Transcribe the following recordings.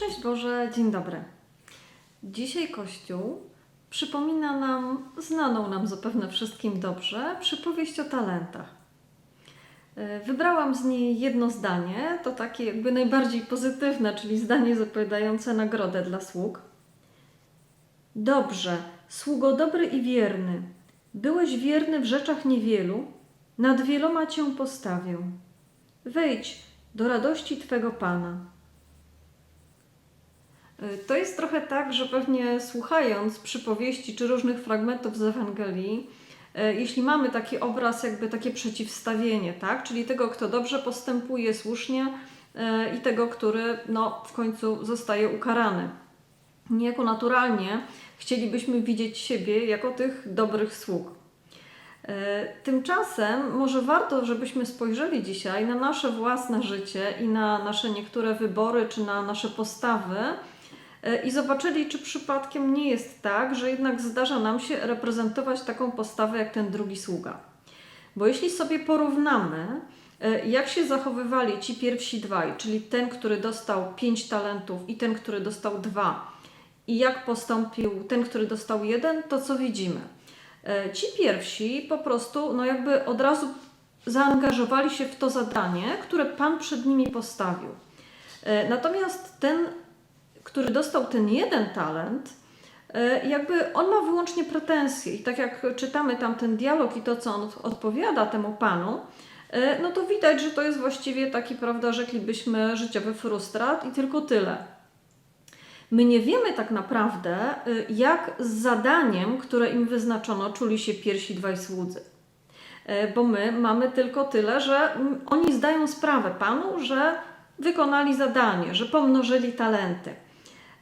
Szczęść Boże, dzień dobry. Dzisiaj Kościół przypomina nam znaną nam zapewne wszystkim dobrze przypowieść o talentach. E, Wybrałam z niej jedno zdanie, to takie jakby najbardziej pozytywne, czyli zdanie zapowiadające nagrodę dla sług. Dobrze, sługo dobry i wierny, byłeś wierny w rzeczach niewielu, nad wieloma cię postawię. Wejdź do radości Twego Pana. Y, To jest trochę tak, że pewnie słuchając przypowieści czy różnych fragmentów z Ewangelii, y, jeśli mamy taki obraz, jakby takie przeciwstawienie, tak? czyli tego, kto dobrze postępuje słusznie y, i tego, który no, w końcu zostaje ukarany. Niejako naturalnie chcielibyśmy widzieć siebie jako tych dobrych sług. Tymczasem może warto, żebyśmy spojrzeli dzisiaj na nasze własne życie i na nasze niektóre wybory, czy na nasze postawy i zobaczyli, czy przypadkiem nie jest tak, że jednak zdarza nam się reprezentować taką postawę jak ten drugi sługa. Bo jeśli sobie porównamy, e, jak się zachowywali ci pierwsi dwaj, czyli ten, który dostał pięć talentów i ten, który dostał dwa, i jak postąpił ten, który dostał jeden, to co widzimy? E, Ci pierwsi po prostu, no jakby od razu zaangażowali się w to zadanie, które Pan przed nimi postawił. E, Natomiast ten, który dostał ten jeden talent, e, jakby on ma wyłącznie pretensje. I tak jak czytamy tam ten dialog i to, co on odpowiada temu Panu, e, no to widać, że to jest właściwie taki, prawda, rzeklibyśmy, życiowy frustrat i tylko tyle. My nie wiemy tak naprawdę, y, jak z zadaniem, które im wyznaczono, czuli się pierwsi dwaj słudzy. E, Bo my mamy tylko tyle, że oni zdają sprawę Panu, że wykonali zadanie, że pomnożyli talenty.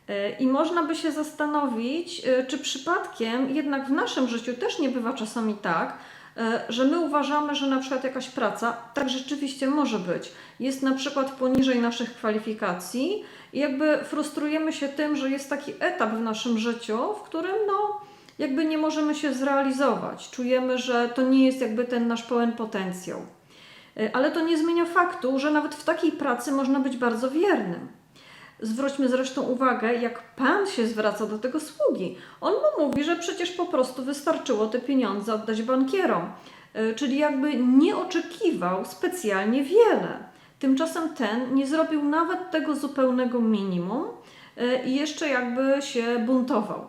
E, I można by się zastanowić, y, czy przypadkiem jednak w naszym życiu też nie bywa czasami tak, e, że my uważamy, że na przykład jakaś praca, tak rzeczywiście może być, jest na przykład poniżej naszych kwalifikacji i jakby frustrujemy się tym, że jest taki etap w naszym życiu, w którym no, jakby nie możemy się zrealizować. Czujemy, że to nie jest jakby ten nasz pełen potencjał. E, Ale to nie zmienia faktu, że nawet w takiej pracy można być bardzo wiernym. Zwróćmy zresztą uwagę, jak Pan się zwraca do tego sługi. On mu mówi, że przecież po prostu wystarczyło te pieniądze oddać bankierom. E, Czyli jakby nie oczekiwał specjalnie wiele. Tymczasem ten nie zrobił nawet tego zupełnego minimum e, i jeszcze jakby się buntował.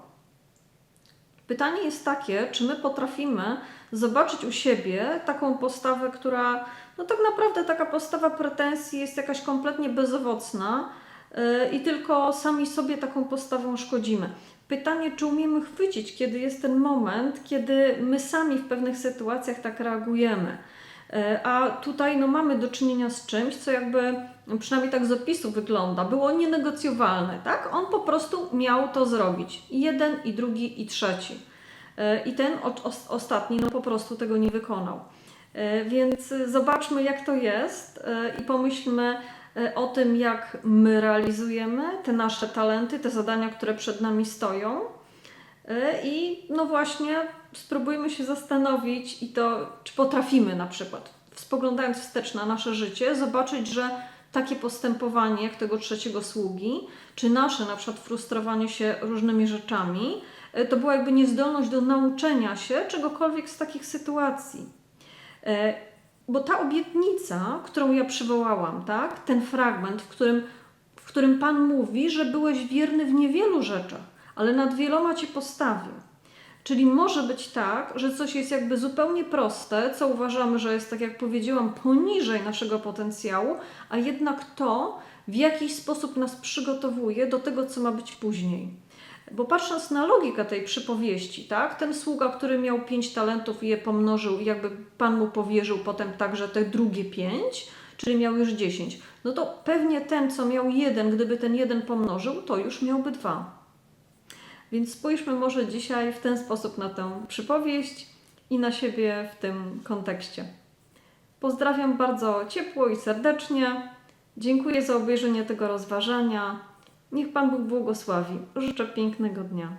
Pytanie jest takie, czy my potrafimy zobaczyć u siebie taką postawę, która, no tak naprawdę taka postawa pretensji jest jakaś kompletnie bezowocna i tylko sami sobie taką postawą szkodzimy. Pytanie, czy umiemy chwycić, kiedy jest ten moment, kiedy my sami w pewnych sytuacjach tak reagujemy. Yy, A tutaj no, mamy do czynienia z czymś, co jakby, przynajmniej tak z opisu wygląda, było nienegocjowalne. Tak? On po prostu miał to zrobić. I jeden, i drugi, i trzeci. Yy, I ten ostatni no, po prostu tego nie wykonał. Yy, Więc zobaczmy, jak to jest yy, i pomyślmy yy, o tym, jak my realizujemy te nasze talenty, te zadania, które przed nami stoją. I no właśnie spróbujmy się zastanowić i to, czy potrafimy na przykład, spoglądając wstecz na nasze życie, zobaczyć, że takie postępowanie jak tego trzeciego sługi, czy nasze na przykład frustrowanie się różnymi rzeczami, to była jakby niezdolność do nauczenia się czegokolwiek z takich sytuacji. E, Bo ta obietnica, którą ja przywołałam, tak, ten fragment, w którym, w którym Pan mówi, że byłeś wierny w niewielu rzeczach, ale nad wieloma Cię postawił. Czyli może być tak, że coś jest jakby zupełnie proste, co uważamy, że jest, tak jak powiedziałam, poniżej naszego potencjału, a jednak to w jakiś sposób nas przygotowuje do tego, co ma być później. Bo patrząc na logikę tej przypowieści, tak, ten sługa, który miał pięć talentów i je pomnożył, jakby Pan mu powierzył potem także te drugie pięć, czyli miał już dziesięć, no to pewnie ten, co miał jeden, gdyby ten jeden pomnożył, to już miałby dwa. Więc spójrzmy może dzisiaj w ten sposób na tę przypowieść i na siebie w tym kontekście. Pozdrawiam bardzo ciepło i serdecznie. Dziękuję za obejrzenie tego rozważania. Niech Pan Bóg błogosławi. Życzę pięknego dnia.